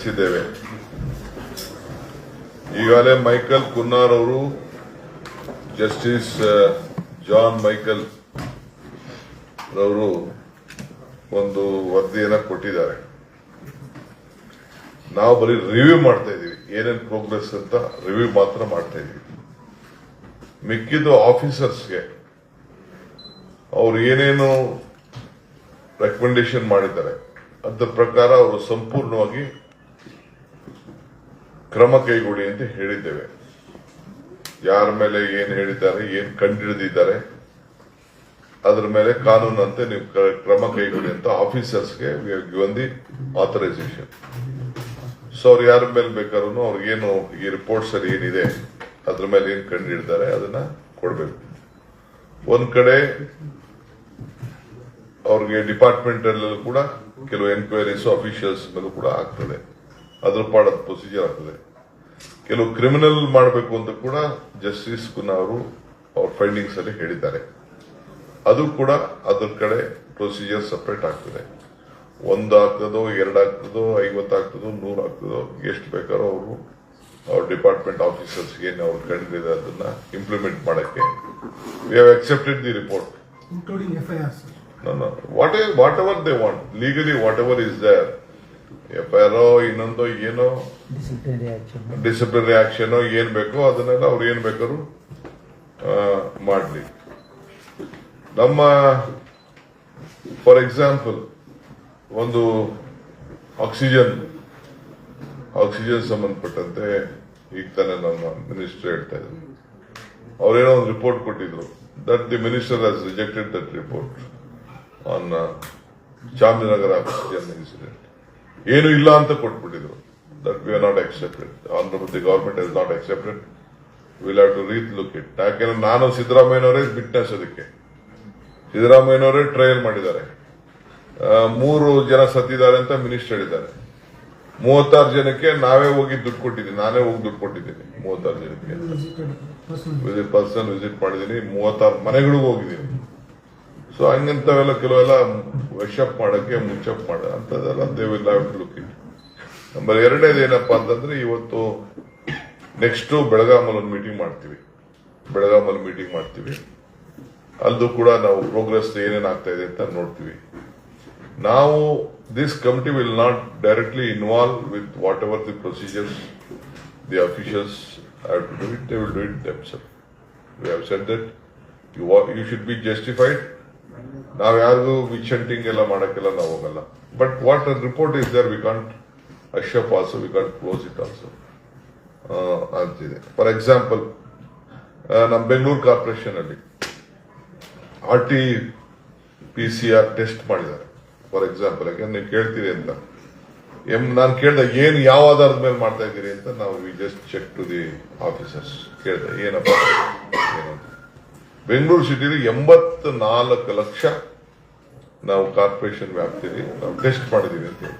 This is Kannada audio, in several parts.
ನಡೆಸಿದ್ದೇವೆ. ಈಗಾಗಲೇ ಮೈಕಲ್ ಕುನ್ನಾರ್ ಅವರು, ಜಸ್ಟಿಸ್ ಜಾನ್ ಮೈಕಲ್ ರವರು ಒಂದು ವರದಿಯನ್ನು ಕೊಟ್ಟಿದ್ದಾರೆ. ನಾವು ಬರೀ ರಿವ್ಯೂ ಮಾಡ್ತಾ ಇದೀವಿ ಏನೇನು ಪ್ರೋಗ್ರೆಸ್ ಅಂತ ರಿವ್ಯೂ ಮಾತ್ರ ಮಾಡ್ತಾ ಇದೀವಿ ಮಿಕ್ಕಿದ ಆಫೀಸರ್ಸ್ಗೆ ಅವ್ರು ಏನೇನು ರೆಕಮೆಂಡೇಶನ್ ಮಾಡಿದ್ದಾರೆ, ಅದರ ಪ್ರಕಾರ ಅವರು ಸಂಪೂರ್ಣವಾಗಿ ಕ್ರಮ ಕೈಗೊಳ್ಳಿ ಅಂತ ಹೇಳಿದ್ದೇವೆ. ಯಾರ ಮೇಲೆ ಏನ್ ಹೇಳಿದ್ದಾರೆ, ಏನ್ ಕಂಡಿಡಿದಿದ್ದಾರೆ, ಅದರ ಮೇಲೆ ಕಾನೂನಂತೆ ನೀವು ಕ್ರಮ ಕೈಗೊಳ್ಳಿ ಅಂತ ಆಫೀಸರ್ಸ್ಗೆ ಒಂದು ದಿ ಆಥರೈಸೇಷನ್ ಸೊ ಅವ್ರು ಯಾರ ಮೇಲೆ ಬೇಕಾದ್ರೂ ಅವ್ರಿಗೇನು ಈ ರಿಪೋರ್ಟ್ಸ್ ಅಲ್ಲಿ ಏನಿದೆ, ಅದ್ರ ಮೇಲೆ ಏನ್ ಕಂಡಿಡ್ತಾರೆ ಅದನ್ನ ಕೊಡ್ಬೇಕು. ಒಂದ್ ಕಡೆ ಅವ್ರಿಗೆ ಡಿಪಾರ್ಟ್ಮೆಂಟ್ ಅಲ್ಲೂ ಕೂಡ, ಕೆಲವು ಎನ್ಕ್ವೈರೀಸ್ ಅಫಿಷಿಯಲ್ಸ್ ಮೇಲೂ ಕೂಡ ಆಗ್ತದೆ. ಅದ್ರ ಪಾಡದ ಪ್ರೊಸೀಜರ್ ಆಗ್ತದೆ. ಕೆಲವು ಕ್ರಿಮಿನಲ್ ಮಾಡಬೇಕು ಅಂತ ಕೂಡ ಜಸ್ಟಿಸ್ ಕುನಾ ಅವರು ಅವ್ರ ಫೈಂಡಿಂಗ್ಸ್ ಅಲ್ಲಿ ಹೇಳಿದ್ದಾರೆ. ಅದು ಕೂಡ ಅದ್ರ ಕಡೆ ಪ್ರೊಸೀಜರ್ ಸಪ್ರೇಟ್ ಆಗ್ತದೆ. ಒಂದು ಆಗ್ತದೋ ಎರಡು ಆಗ್ತದೋ ಐವತ್ತು ಆಗ್ತದೋ ನೂರು ಆಗ್ತದೋ ಎಷ್ಟು ಬೇಕಾದ್ರೂ ಅವರು ಅವ್ರ ಡಿಪಾರ್ಟ್ಮೆಂಟ್ ಆಫೀಸರ್ಸ್ ಏನು ಅವ್ರು ಕಂಡಿದೆ ಅದನ್ನ ಇಂಪ್ಲಿಮೆಂಟ್ ಮಾಡಕ್ಕೆ. We have accepted the report what whatever they want legally whatever is want, whatever is ಇನ್ನೊಂದು ಏನೋ ಡಿಸಿಪ್ಲಿನರಿ ಆಕ್ಷನ್ ಏನ್ ಬೇಕೋ ಅದನ್ನೆಲ್ಲ ಅವ್ರು ಏನ್ ಬೇಕಾದ್ರು ಮಾಡಲಿ ಮಾಡ್ಲಿ. ನಮ್ಮ ಫಾರ್ ಎಕ್ಸಾಂಪಲ್ ಒಂದು ಆಕ್ಸಿಜನ್ ಆಕ್ಸಿಜನ್ ಸಂಬಂಧಪಟ್ಟಂತೆ ಈಗ ತಾನೇ ನಮ್ಮ ಮಿನಿಸ್ಟರ್ ಹೇಳ್ತಾ ಇದ್ರು ಅವ್ರೇನೋ ಒಂದು ರಿಪೋರ್ಟ್ ಕೊಟ್ಟಿದ್ರು. That the minister has rejected that report on Chamarajanagar oxygen incident ಏನು ಇಲ್ಲ ಅಂತ ಕೊಟ್ಬಿಟ್ಟಿದ್ರು. That we are not accepted honourable the government is not accepted will have to relook it ಯಾಕೆಂದ್ರೆ ನಾನು ಸಿದ್ದರಾಮಯ್ಯನವರೇ ಬಿಟ್ನೆಸ್ ಅದಕ್ಕೆ ಸಿದ್ದರಾಮಯ್ಯನವರೇ ಟ್ರಯಲ್ ಮಾಡಿದ್ದಾರೆ. ಮೂರು ಜನ ಸತ್ತಿದ್ದಾರೆ ಅಂತ ಮಿನಿಸ್ಟರ್ ಹೇಳಿದ್ದಾರೆ. ಮೂವತ್ತಾರು ಜನಕ್ಕೆ ನಾವೇ ಹೋಗಿ ದುಡ್ಡು ಕೊಟ್ಟಿದ್ದೀನಿ. ನಾನೇ ಹೋಗಿ ದುಡ್ಡು ಕೊಟ್ಟಿದ್ದೀನಿ ಮೂವತ್ತಾರು ಜನಕ್ಕೆ. ಪರ್ಸನ್ ವಿಸಿಟ್ ಮಾಡಿದ್ದೀನಿ. ಮೂವತ್ತಾರು ಮನೆಗಳಿಗೂ ಹೋಗಿದ್ದೀನಿ. ಸೊ ಹಂಗಂತವೆಲ್ಲ ಕೆಲವೆಲ್ಲ ವಶಪ್ ಮಾಡೋಕ್ಕೆ ಮುಚ್ಚಪ್ ಮಾಡ, ಅಂತದೆಲ್ಲ they will have to look it number ಎರಡನೇದು ಏನಪ್ಪಾ ಅಂತಂದ್ರೆ, ಇವತ್ತು ನೆಕ್ಸ್ಟ್ ಬೆಳಗಾಮಲ್ಲಿ ಒಂದು ಮೀಟಿಂಗ್ ಮಾಡ್ತೀವಿ. ಬೆಳಗಾಮಲ್ಲಿ ಮೀಟಿಂಗ್ ಮಾಡ್ತೀವಿ. ಅಲ್ಲೂ ಕೂಡ ನಾವು ಪ್ರೋಗ್ರೆಸ್ ಏನೇನು ಆಗ್ತಾ ಇದೆ ಅಂತ ನೋಡ್ತೀವಿ. ನಾವು this committee will not directly involve with whatever the procedures the officials have to do it they will do it themselves we have set that you you should be justified ನಾವ್ ಯಾರಿಗೂ ವಿಚಂಟಿಂಗ್ ಎಲ್ಲ ಮಾಡಕ್ಕೆಲ್ಲ ನಾವು ಹೋಗಲ್ಲ. But what report is there we can't hush up also we can't close it also ಅಂತಿದೆ. ಫಾರ್ ಎಕ್ಸಾಂಪಲ್ ನಮ್ಮ ಬೆಂಗಳೂರು ಕಾರ್ಪೊರೇಷನ್ ಅಲ್ಲಿ R T P C R test ಮಾಡಿದ್ದಾರೆ. ಫಾರ್ ಎಕ್ಸಾಂಪಲ್ ಯಾಕಂದ್ರೆ ನೀವು ಕೇಳ್ತೀರಿ ಅಂತ. ಎಂ ನಾನು ಕೇಳ್ದೆ, ಏನು ಯಾವ ಆಧಾರದ ಮೇಲೆ ಮಾಡ್ತಾ ಇದ್ದೀರಿ ಅಂತ ನಾವು we just check to the officers ಕೇಳ್ದೆ, ಏನಪ್ಪ? ಏನು ಅಂತ ಬೆಂಗಳೂರು ಸಿಟಿಲಿ ಎಂಬತ್ ನಾಲ್ಕು ಲಕ್ಷ ನಾವು ಕಾರ್ಪೊರೇಷನ್ ವ್ಯಾಪ್ತಿಯಲ್ಲಿ ನಾವು ಟೆಸ್ಟ್ ಮಾಡಿದೀವಿ ಅಂತ ಹೇಳಿ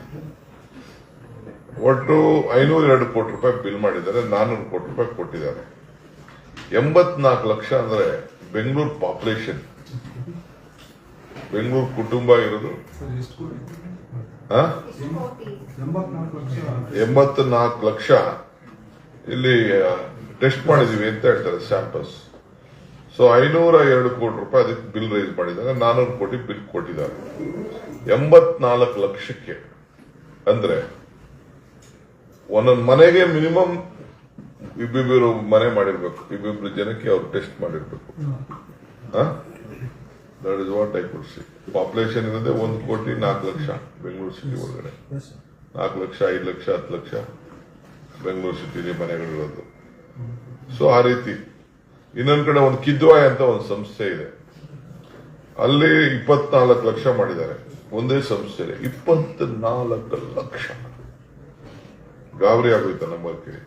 ಒಟ್ಟು ಐನೂರ ಎರಡು ಕೋಟಿ ರೂಪಾಯಿ ಬಿಲ್ ಮಾಡಿದ್ದಾರೆ ನಾನ್ನೂರು ಕೋಟಿ ರೂಪಾಯಿ ಕೊಟ್ಟಿದ್ದಾರೆ. ಎಂಬತ್ನಾಲ್ಕು ಲಕ್ಷ ಅಂದ್ರೆ ಬೆಂಗಳೂರು ಪಾಪ್ಯುಲೇಷನ್. ಬೆಂಗಳೂರು ಕುಟುಂಬ ಇರೋದು? ಎಂಬತ್ನಾಲ್ಕು ಲಕ್ಷ. ಎಂಬತ್ ನಾಲ್ಕು ಲಕ್ಷ ಇಲ್ಲಿ ಟೆಸ್ಟ್ ಮಾಡಿದೀವಿ ಅಂತ ಹೇಳ್ತಾರೆ ಸ್ಯಾಂಪಲ್ಸ್. ಸೊ ಐನೂರ ಎರಡು ಕೋಟಿ ರೂಪಾಯಿ ಅದಕ್ಕೆ ಬಿಲ್ ರೈಸ್ ಮಾಡಿದಾಗ ನಾನೂರು ಕೋಟಿ ಬಿಲ್ ಕೊಟ್ಟಿದ್ದಾರೆ. ಎಂಬತ್ನಾಲ್ಕು ಲಕ್ಷಕ್ಕೆ ಅಂದ್ರೆ ಒಂದೊಂದು ಮನೆಗೆ ಮಿನಿಮಮ್ ಇಬ್ಬಿಬ್ಬರು ಮನೆ ಮಾಡಿರ್ಬೇಕು. ಇಬ್ಬಿಬ್ರು ಜನಕ್ಕೆ ಅವ್ರು ಟೆಸ್ಟ್ ಮಾಡಿರ್ಬೇಕು. That is what I could see population ಇರೋದೇ ಒಂದು ಕೋಟಿ ನಾಲ್ಕು ಲಕ್ಷ ಬೆಂಗಳೂರು ಸಿಟಿ ಒಳಗಡೆ. ನಾಲ್ಕು ಲಕ್ಷ ಐದು ಲಕ್ಷ ಹತ್ತು ಲಕ್ಷ ಬೆಂಗಳೂರು ಸಿಟಿಲಿ ಮನೆಗಳಿರೋದು. ಸೊ ಆ ರೀತಿ ಇನ್ನೊಂದ್ ಕಡೆ ಒಂದು ಕಿದ್ವಾಯ್ ಅಂತ ಒಂದು ಸಂಸ್ಥೆ ಇದೆ. ಅಲ್ಲಿ ಇಪ್ಪತ್ನಾಲ್ಕು ಲಕ್ಷ ಮಾಡಿದ್ದಾರೆ. ಒಂದೇ ಸಂಸ್ಥೆ ಇಪ್ಪತ್ನಾಲ್ಕು ಲಕ್ಷ. ಗಾಬರಿ ಆಗೋಯ್ತು ಕೇಳಿ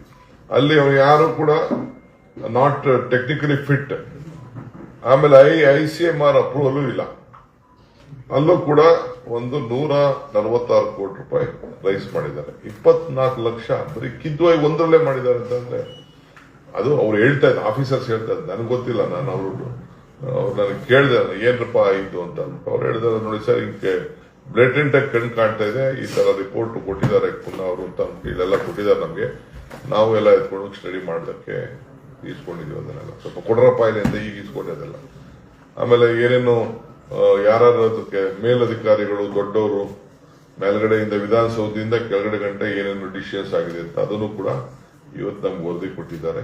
ಅಲ್ಲಿ ಅವ್ರು ಯಾರು ಕೂಡ ನಾಟ್ ಟೆಕ್ನಿಕಲಿ ಫಿಟ್ ಆಮೇಲೆ I I C M R approval ಇಲ್ಲ. ಅಲ್ಲೂ ಕೂಡ ಒಂದು ನೂರ ನಲವತ್ತಾರು ಕೋಟಿ ರೂಪಾಯಿ ರೈಸ್ ಮಾಡಿದ್ದಾರೆ. ಇಪ್ಪತ್ನಾಲ್ಕು ಲಕ್ಷ. ಬರೀ ಕಿದ್ವಾಯಿ ಒಂದರಲ್ಲೇ ಮಾಡಿದ್ದಾರೆ ಅಂತಂದ್ರೆ ಅದು ಅವ್ರು ಹೇಳ್ತಾ ಇದ್ದ ಆಫೀಸರ್ಸ್ ಹೇಳ್ತಾ ಇದ್ದ, ನನಗೆ ಗೊತ್ತಿಲ್ಲ, ನಾನು ಅವರು ಅವ್ರು ನನಗೆ ಕೇಳಿದೆ, ಏನಪ್ಪ ಆಯಿತು ಅಂತ ಅವ್ರು ಹೇಳಿದಾರೆ ನೋಡಿ ಸರ್, ಹಿಂಗೆ ಬ್ಲೇಟೆಂಟ್ ಆಗಿ ಕಣ್ ಕಾಣ್ತಾ ಇದೆ, ಈ ತರ ರಿಪೋರ್ಟ್ ಕೊಟ್ಟಿದ್ದಾರೆ, ಪುನಃ ಅವರು ಅಂತ ಇಲ್ಲೆಲ್ಲ ಕೊಟ್ಟಿದ್ದಾರೆ ನಮಗೆ. ನಾವು ಎಲ್ಲ ಎತ್ಕೊಂಡು ಸ್ಟಡಿ ಮಾಡೋದಕ್ಕೆ ಈಸ್ಕೊಂಡಿದ್ವಿ ಅದನ್ನೆಲ್ಲ. ಸ್ವಲ್ಪ ಕೊಡ್ರಪ್ಪ ಇಲ್ಲ ಅಂತ ಈಗ ಈಸ್ಕೊಂಡಿದ್ದೆಲ್ಲ. ಆಮೇಲೆ ಏನೇನು ಯಾರು ಅದಕ್ಕೆ ಮೇಲಧಿಕಾರಿಗಳು, ದೊಡ್ಡವರು, ಮೇಲ್ಗಡೆಯಿಂದ ವಿಧಾನಸೌಧದಿಂದ ಕೆಳಗಡೆ ಗಂಟೆ ಏನೇನು ಡಿಶಸ್ ಆಗಿದೆ ಅಂತ ಅದನ್ನು ಕೂಡ ಇವತ್ತು ನಮ್ಗೆ ವರದಿ ಕೊಟ್ಟಿದ್ದಾರೆ.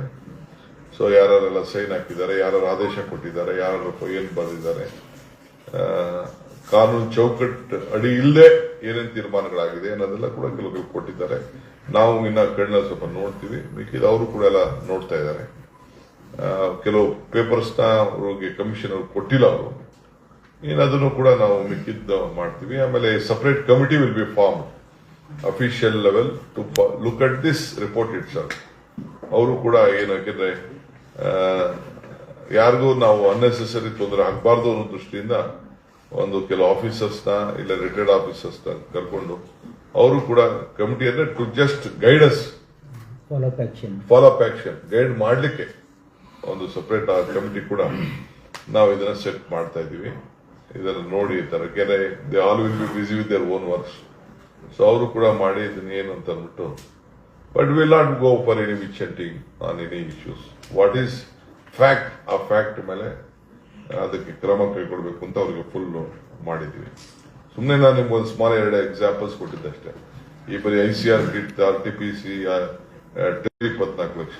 ಸೊ ಯಾರೆಲ್ಲ ಸೈನ್ ಹಾಕಿದ್ದಾರೆ ಯಾರು ಆದೇಶ ಕೊಟ್ಟಿದ್ದಾರೆ ಯಾರು ಕೈಯನ್ ಬರೆದಿದ್ದಾರೆ ಕಾನೂನು ಚೌಕಟ್ಟು ಅಡಿ ಇಲ್ಲದೆ ಏನೇನು ತೀರ್ಮಾನಗಳಾಗಿದೆ ಅನ್ನೋದೆಲ್ಲ ಕೂಡ ಕೆಲವು ಕೊಟ್ಟಿದ್ದಾರೆ. ನಾವು ಇನ್ನ ಕಣ್ಣ ಸ್ವಲ್ಪ ನೋಡ್ತೀವಿ. ಮಿಕ್ಕಿದ ಅವರು ಕೂಡ ಎಲ್ಲ ನೋಡ್ತಾ ಇದ್ದಾರೆ. ಕೆಲವು ಪೇಪರ್ಸ್ನ ಅವ್ರಿಗೆ ಕಮಿಷನ್ ಅವ್ರು ಕೊಟ್ಟಿಲ್ಲ ಅವರು. ಏನದನ್ನು ಕೂಡ ನಾವು ಮಿಕ್ಕಿದ್ದು ಮಾಡ್ತೀವಿ. ಆಮೇಲೆ separate committee will be form official level to look at this report it sir ಅವರು ಕೂಡ ಏನಾಗಿದ್ರೆ ಆ, ಯಾರಿಗೂ ನಾವು ಅನ್ನೆಸೆಸರಿ ತೊಂದರೆ ಆಗಬಾರ್ದು ಅನ್ನೋ ದೃಷ್ಟಿಯಿಂದ ಒಂದು ಕೆಲವು ಆಫೀಸರ್ಸ್ನ ಇಲ್ಲ ರಿಟೈರ್ಡ್ ಆಫೀಸರ್ಸ್ನ ಕರ್ಕೊಂಡು ಅವರು ಕೂಡ ಕಮಿಟಿ ಅಂದ್ರೆ to just guides follow up action guide ಮಾಡಲಿಕ್ಕೆ ಒಂದು ಸಪರೇಟ್ ಕಮಿಟಿ ಕೂಡ ನಾವು ಇದನ್ನ ಸೆಟ್ ಮಾಡ್ತಾ ಇದೀವಿ ಇದನ್ನ ನೋಡಿ ತರಕೆರೆ they all will be busy with their own works so ಅವರು ಕೂಡ ಮಾಡಿ ಇದನ್ನ ಏನು ಅಂತ ಅಂದ್ಬಿಟ್ಟು but will not go for any witch hunting on any issues what is fact ಆ ಫ್ಯಾಕ್ಟ್ ಮೇಲೆ, ಅದಕ್ಕೆ ಕ್ರಮ ಕೈಗೊಳ್ಬೇಕು ಅಂತ ಅವ್ರಿಗೆ ಫುಲ್ ಮಾಡಿದ್ವಿ. ಸುಮ್ಮನೆ ನಾನು ನಿಮ್ಗೆ ಒಂದು ಸುಮಾರು ಎರಡು ಎಕ್ಸಾಂಪಲ್ಸ್ ಕೊಟ್ಟಿದ್ದಷ್ಟೇ. ಈ ಬರೀ I C R kit R T P C ಇಪ್ಪತ್ನಾಲ್ಕು ಲಕ್ಷ.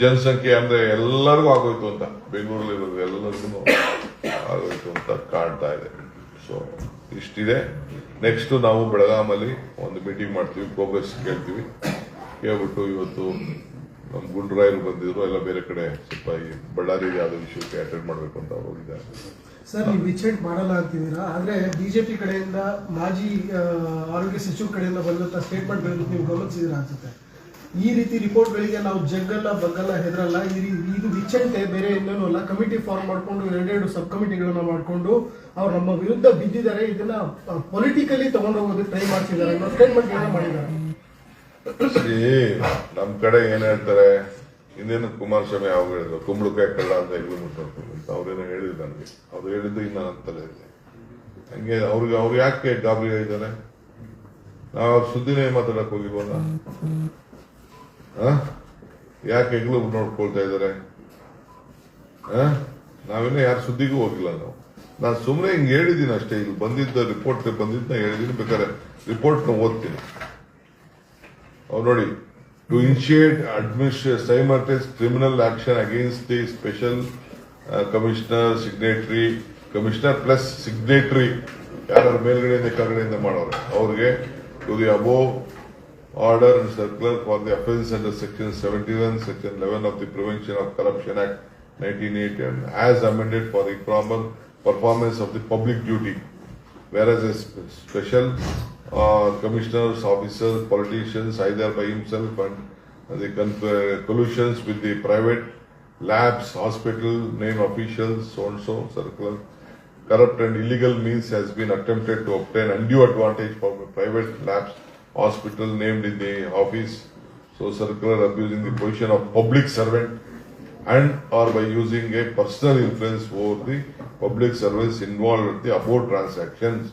ಜನಸಂಖ್ಯೆ ಅಂದ್ರೆ ಎಲ್ಲರಿಗೂ ಆಗೋಯ್ತು ಅಂತ ಬೆಂಗಳೂರಲ್ಲಿ ಎಲ್ಲರಿಗೂ ಆಗೋಯ್ತು ಅಂತ ಕಾಣ್ತಾ ಇದೆ. ಸೊ ಇಷ್ಟಿದೆ. ನೆಕ್ಸ್ಟ್ ನಾವು ಬೆಳಗಾಮಲ್ಲಿ ಒಂದು ಮೀಟಿಂಗ್ ಮಾಡ್ತೀವಿ ಪ್ರೋಗ್ರೆಸ್ ಕೇಳ್ತೀವಿ. ಕೇಳ್ಬಿಟ್ಟು ಇವತ್ತು ನಮ್ಮ ಗುಂಡ್ರಾಯರು ಬಂದಿದ್ರು, ಎಲ್ಲ ಬೇರೆ ಕಡೆ ಸ್ವಲ್ಪ ಈ ಬಳ್ಳಾರಿ ಯಾವ್ದು ವಿಷಯಕ್ಕೆ ಅಟೆಂಡ್ ಮಾಡಬೇಕು ಅಂತ ಹೋಗಿದ್ದಾರೆ ಸರ್, ನೀವು ವಿಚೇಟ್ ಮಾಡಲ್ಲ ಅಂತಿದ್ದೀರಾ? ಆದ್ರೆ ಬಿಜೆಪಿ ಕಡೆಯಿಂದ ಮಾಜಿ ಆರೋಗ್ಯ ಸಚಿವ ಕಡೆಯಿಂದ ಬಂದಂತ ಸ್ಟೇಟ್ಮೆಂಟ್ ನೀವು ಗಮನಿಸಿದಿರ ಅನ್ಸುತ್ತೆ? ಈ ರೀತಿ ರಿಪೋರ್ಟ್ಗಳಿಗೆ ನಾವು ಜಗ್ಗಲ್ಲ, ಬಗ್ಗಲ್ಲ, ಹೆದರಲ್ಲ. ಇದು ವಿಚಂತೆ ಬೇರೆ ಇನ್ನೇನು ಅಲ್ಲ. ಕಮಿಟಿ ಫಾರ್ಮ್ ಮಾಡಿಕೊಂಡು, ಎರಡೆರಡು ಸಬ್ ಕಮಿಟಿಗಳನ್ನ ಮಾಡಿಕೊಂಡು ಅವ್ರು ನಮ್ಮ ವಿರುದ್ಧ ಬಿದ್ದಿದ್ದಾರೆ. ಇದನ್ನ ಪೊಲಿಟಿಕಲಿ ತಗೊಂಡೋಗೋದಕ್ಕೆ ಟ್ರೈ ಮಾಡ್ತಿದ್ದಾರೆ ಅನ್ನೋ ಸ್ಟೇಟ್ಮೆಂಟ್ ಮಾಡಿದ್ದಾರೆ. ನಮ್ ಕಡೆ ಏನ್ ಹೇಳ್ತಾರೆ? ಇನ್ನೇನು ಕುಮಾರಸ್ವಾಮಿ ಯಾವ ಹೇಳಿದ್ರು, ಕುಂಬಳಕಾಯಿ ಕಳ್ಳ ಅಂತ ಎಲ್ಲಿ ಅಂತ. ಅವ್ರೇನೋ ಹೇಳಿದ್ರು ನನಗೆ. ಅವ್ರು ಹೇಳಿದ್ದು ಇನ್ನ ನನ್ನ ತಲೆ ಇದೆ. ಹಂಗೆ ಅವ್ರಿಗೆ ಅವ್ರು ಯಾಕೆ ಗಾಬರಿ ಹೇಳಿದ್ದಾರೆ ನಾವು ಸುದ್ದಿನೇ ಮಾತಾಡಕ್ ಹೋಗಿಬೋದ? ಯಾಕೆ ಹೆಗ್ಲು ನೋಡ್ಕೊಳ್ತಾ ಇದ್ದಾರೆ? ನಾವಿನ್ನ ಯಾರ ಸುದ್ದಿಗೂ ಹೋಗಿಲ್ಲ ನಾವು. ನಾನು ಸುಮ್ಮನೆ ಹಿಂಗೆ ಹೇಳಿದ್ದೀನಿ ಅಷ್ಟೇ. ಇಲ್ಲಿ ಬಂದಿದ್ದ ರಿಪೋರ್ಟ್ ಬಂದಿದ್ದ ಹೇಳಿದ್ದೀನಿ ಬೇಕಾದ್ರೆ ರಿಪೋರ್ಟ್ನ ಓದ್ತೀನಿ. ಅವ್ರು ನೋಡಿ to initiate administrate ಸೈಮರ್ಟೈಸ್ criminal action against the special commissioner signatory commissioner plus signatory ಯಾರು ಮೇಲ್ಗಡೆಯಿಂದ ಕೆಳಗಡೆಯಿಂದ ಮಾಡೋರು, ಅವ್ರಿಗೆ to the above order and circular for the offence under section 71, section 11 of the Prevention of Corruption Act 1980 and as amended for the proper performance of the public duty. Whereas a special uh, commissioners, officers, politicians, either by himself and the collusions with the private labs, hospital, name officials, so and so, circular. Corrupt and illegal means has been attempted to obtain undue advantage from private labs hospital named in the office, so circular abusing the position of public servant and or by using a personal influence over the public service involved with the above transactions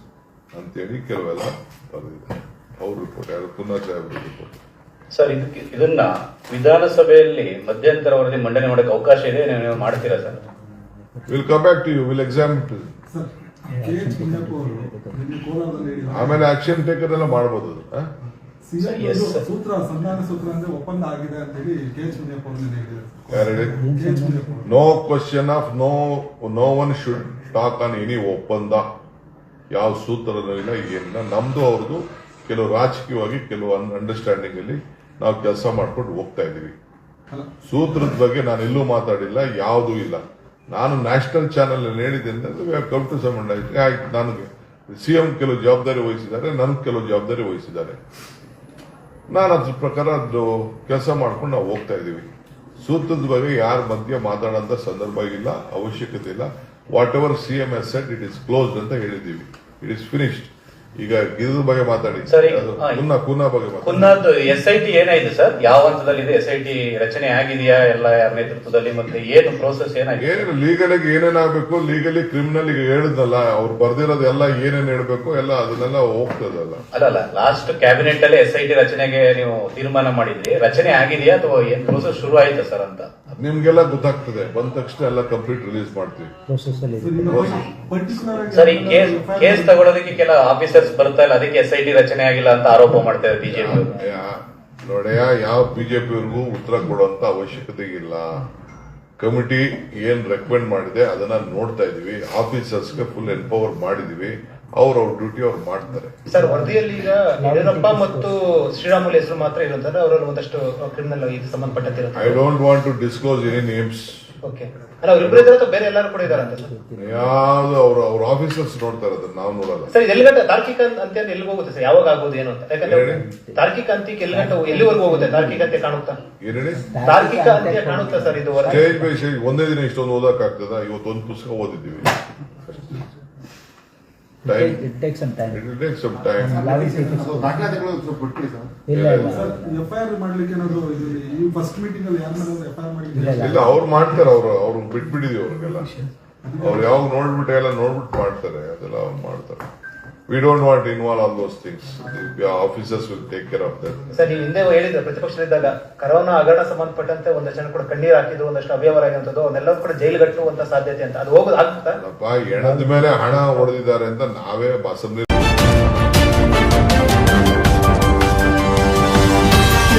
ಅಂತೇಳಿ ಕೆಲವೆಲ್ಲ ಬರೆದಿದೆ ಅವ್ರ ರಿಪೋರ್ಟ್ ಯಾರು ಪುನಃ ಸಾಹೇಬ್ರ ರಿಪೋರ್ಟ್ ಸರ್ ಇದಕ್ಕೆ ಇದನ್ನ ವಿಧಾನಸಭೆಯಲ್ಲಿ ಮಧ್ಯಂತರ ವರದಿ ಮಂಡನೆ ಮಾಡಕ್ಕೆ ಅವಕಾಶ ಇದೆ ನೀವು ಮಾಡ್ತೀರಾ sir will come back to you will exam sir K H Kundappa ಅವರು ನಿನ್ನೆ ಕೋಲಾರದಲ್ಲಿ ಹೇಳಿದ್ರು. ಆಮೇಲೆ ಆಕ್ಷನ್ ಟೇಕರ್ ಎಲ್ಲ ಮಾಡ್ಬೋದು ಅದು, ಸಿಎಂ Yes, ಅವರು sir. ಸೂತ್ರ ಸಂಧಾನ ಸೂತ್ರ ಅಂದ್ರೆ ಒಪ್ಪಂದ ಆಗಿದೆ ಅಂತ ಹೇಳಿ ಕೆ ಎಚ್ ಕುಂದಪ್ಪ ಅವರು ನಿನ್ನೆ ಹೇಳಿದ್ರು ಯಾರು ಹೇಳಿ ಕೆ ಎಚ್ ಕುಂದಪ್ಪ ಅವರು. No question of no no one should talk on any ಒಪ್ಪಂದ. ಯಾವ ಸೂತ್ರದಲ್ಲಿಲ್ಲ ಇಲ್ಲ ಏನಿಲ್ಲ. ನಮ್ದು ಅವ್ರದ್ದು ಕೆಲವು ರಾಜಕೀಯವಾಗಿ ಕೆಲವು ಅಂಡರ್ಸ್ಟ್ಯಾಂಡಿಂಗ್ ಅಲ್ಲಿ ನಾವು ಕೆಲಸ ಮಾಡ್ಕೊಂಡು ಹೋಗ್ತಾ ಇದೀವಿ ಸೂತ್ರದ ಬಗ್ಗೆ ನಾನು ಎಲ್ಲೂ ಮಾತಾಡಿಲ್ಲ ಯಾವುದೂ ಇಲ್ಲ. ನಾನು ನ್ಯಾಷನಲ್ ಚಾನೆಲ್ ಅಲ್ಲಿ ಹೇಳಿದ್ದೇನೆ ಕಮ್ ಸಂಬಂಧ. ಆಯ್ತು ನನಗೆ ಸಿಎಂ ಕೆಲವು ಜವಾಬ್ದಾರಿ ವಹಿಸಿದ್ದಾರೆ ನನಗೆ ಕೆಲವು ಜವಾಬ್ದಾರಿ ವಹಿಸಿದ್ದಾರೆ. ನಾನು ಅದ್ರ ಪ್ರಕಾರ ಅದು ಕೆಲಸ ಮಾಡ್ಕೊಂಡು ನಾವು ಹೋಗ್ತಾ ಇದೀವಿ ಸೂತ್ರದ ಬಗ್ಗೆ ಯಾರ ಮಧ್ಯೆ ಮಾತಾಡೋಂಥ ಸಂದರ್ಭ ಇಲ್ಲ, ಅವಶ್ಯಕತೆ ಇಲ್ಲ. Whatever C M S set it is closed ಅಂತ ಹೇಳಿದ್ದೀವಿ. ಇಟ್ ಇಸ್ ಫಿನಿಶ್ಡ್ ಈಗ ಇದ್ರ ಬಗ್ಗೆ ಮಾತಾಡಿ. ಸರಿ. ಕುನ್ನ ಕುನ್ನ ಬಗ್ಗೆ ಕುನ್ನದ್ದು ಎಸ್ ಐ ಟಿ ಏನಾಯ್ತು ಸರ್? ಯಾವ ಹಂತದಲ್ಲಿದೆ ಎಸ್ ಐ ಟಿ ರಚನೆ ಆಗಿದೆಯಾ? ಎಲ್ಲ ಯಾರ ನೇತೃತ್ವದಲ್ಲಿ ಮತ್ತೆ ಏನು ಪ್ರೋಸೆಸ್ ಏನಾಗಿದೆ ಏನು ಲೀಗಲಿಗೆ ಏನೇನಾಗಬೇಕು ಲೀಗಲಿ ಕ್ರಿಮಿನಲ್ ಈಗ ಹೇಳಿದ್ನಲ್ಲ ಅವ್ರು ಬರ್ದಿರೋದೆಲ್ಲ ಏನೇನ್ ಹೇಳ್ಬೇಕು ಎಲ್ಲ ಅದನ್ನೆಲ್ಲ ಹೋಗ್ತದಲ್ಲ. ಅಲ್ಲ ಲಾಸ್ಟ್ ಕ್ಯಾಬಿನೆಟ್ ಅಲ್ಲಿ ಎಸ್ ಐ ಟಿ ರಚನೆಗೆ ನೀವು ತೀರ್ಮಾನ ಮಾಡಿದ್ರಿ. ರಚನೆ ಆಗಿದೆಯಾ ಅಥವಾ ಏನ್ ಪ್ರೋಸೆಸ್ ಶುರು ಆಯ್ತಾ ಸರ್ ಅಂತ? ನಿಮ್ಗೆಲ್ಲ ಗೊತ್ತಾಗ್ತದೆ. ಬಂದ ತಕ್ಷಣ ಎಲ್ಲ ಕಂಪ್ಲೀಟ್ ರಿಲೀಸ್ ಮಾಡ್ತೀವಿ. ಸರ್, ಇದೆ. ಪರ್ಟಿಕ್ಯುಲರ್ ಸರ್ ಈ ಕೇಸ್ ಕೇಸ್ ತಗೊಳ್ಳೋದಕ್ಕೆ ಕೆಲ ಆಫೀಸರ್ಸ್ ಬರ್ತಾ ಇಲ್ಲ. ಅದಕ್ಕೆ ಎಸ್ ಐ ಟಿ ರಚನೆ ಆಗಿಲ್ಲ ಅಂತ ಆರೋಪ ಮಾಡ್ತಾರೆ ಬಿಜೆಪಿ ಯಾ- ನೋಡ್ಯಾ ಯಾವ ಬಿಜೆಪಿಯವ್ರಿಗೂ ಉತ್ತರ ಕೊಡುವಂತ ಅವಶ್ಯಕತೆ ಇಲ್ಲ. ಕಮಿಟಿ ಏನ್ ರೆಕಮೆಂಡ್ ಮಾಡಿದೆ ಅದನ್ನ ನೋಡ್ತಾ ಇದೀವಿ. ಆಫೀಸರ್ಸ್ಗೆ ಫುಲ್ ಎನ್ಪವರ್ ಮಾಡಿದೀವಿ. ಅವ್ರ ಅವ್ರ ಡ್ಯೂಟಿ ಅವ್ರು ಮಾಡ್ತಾರೆ. ಸರ್ ವರದಿಯಲ್ಲಿ ಈಗ ಯಡಿಯೂರಪ್ಪ ಮತ್ತು ಶ್ರೀರಾಮುಲು ಹೆಸರು ಮಾತ್ರ ಇರುತ್ತಾರೆ ಅವರಲ್ಲಿ ಒಂದಷ್ಟು ಕ್ರಿಮಿನಲ್ ಇದು ಸಂಬಂಧಪಟ್ಟಂತೆ I don't want to disclose any names okay ಅಲ್ಲ ಅವ್ರಿಬ್ರು ಇದ್ದಾರೆ ಅಥವಾ ಬೇರೆ ಎಲ್ಲರೂ ಕೂಡ ಇದ್ದಾರೆ ಸರ್ ಯಾವ್ದು ಅವ್ರ ಅವ್ರ ಆಫೀಸರ್ಸ್ ನೋಡ್ತಾರೆ ಅದನ್ನ ನಾವು ನೋಡಲ್ಲ. ಸರ್ ಎಲ್ಲಿಗಂಟ ತಾರ್ಕಿಕ ಅಂತ್ಯ ಅಂತ ಎಲ್ಲಿ ಹೋಗುತ್ತೆ ಸರ್? ಯಾವಾಗ ಆಗೋದು ಏನು ಅಂತ? ಯಾಕಂದ್ರೆ. ತಾರ್ಕಿಕ ಅಂತ್ಯಕ್ಕೆ ಎಲ್ಲಿಗಂಟ ಎಲ್ಲಿವರೆಗೂ ಹೋಗುತ್ತೆ ತಾರ್ಕಿಕ ಅಂತ್ಯ ಕಾಣುತ್ತಾ? ಏನೇಳಿ ತಾರ್ಕಿಕ ಅಂತ್ಯ ಕಾಣುತ್ತಾ ಸರ್ ಇದು ಸ್ಟೇಜ್ ಬೈ ಸ್ಟೇಜ್ ಒಂದೇ ದಿನ ಇಷ್ಟೊಂದು ಓದಕ್ಕಾಗ್ತದ? ಆಗ್ತದ ಇವತ್ತು ಒಂದು ಪುಸ್ತಕ ಓದಿದ್ದೀವಿ. Time It takes some time. It will take some time Allowing people ದಾಖಲಾತಿಗಳು ಸ್ವಲ್ಪ ಕೊಟ್ಬಿಡಿ ಸರ್? ಇಲ್ಲ ಇಲ್ಲ. ಸರ್ ಎಫ್ ಐ ಆರ್ ಮಾಡ್ಲಿಕ್ಕೆ ಏನಾದ್ರು ಈ ಫಸ್ಟ್ ಮೀಟಿಂಗ್ ಅಲ್ಲಿ ಯಾರ ಮೇಲೆ ಎಫ್ ಐ ಆರ್ ಇಲ್ಲ, ಮಾಡಿದ್ರೆ? ಇಲ್ಲ. ಇಲ್ಲ. ಅವ್ರು ಮಾಡ್ತಾರೆ ಅವ್ರು ಅವ್ರು ಬಿಟ್ಬಿಟ್ಟಿದೀವಿ ಅವ್ರಿಗೆಲ್ಲ. ಅವ್ರು ಯಾವಾಗ ನೋಡ್ಬಿಟ್ಟು ಎಲ್ಲ ನೋಡ್ಬಿಟ್ಟು ಮಾಡ್ತಾರೆ ಅದೆಲ್ಲ ಅವ್ರು ಮಾಡ್ತಾರೆ. We don't want involve all those things officers will take care of that sir ನೀವು ಹಿಂದೆ ಹೇಳಿದ್ರೆ ಪ್ರತಿಪಕ್ಷದಲ್ಲಿದ್ದಾಗ ಕರೋನಾ ಹಗರಣ ಸಂಬಂಧಪಟ್ಟಂತೆ ಒಂದಷ್ಟು ಜನ ಕೂಡ ಕಣ್ಣೀರು ಹಾಕಿದ್ರು ಒಂದಷ್ಟು ಅವ್ಯವಹಾರ ಆಗಿರುವಂತದ್ದು ಅವನ್ನೆಲ್ಲರೂ ಕೂಡ ಜೈಲುಗಟ್ಟುವಂತ ಸಾಧ್ಯತೆ ಅಂತ. ಅದು ಹೋಗೋದು ಆಗುತ್ತಾ ಹೆಣದ ಮೇಲೆ ಹಣ ಹೊಡೆದಿದ್ದಾರೆ ಅಂತ ನಾವೇ ಅಸೆಂಬ್ಲಿ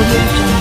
Thank Jungle.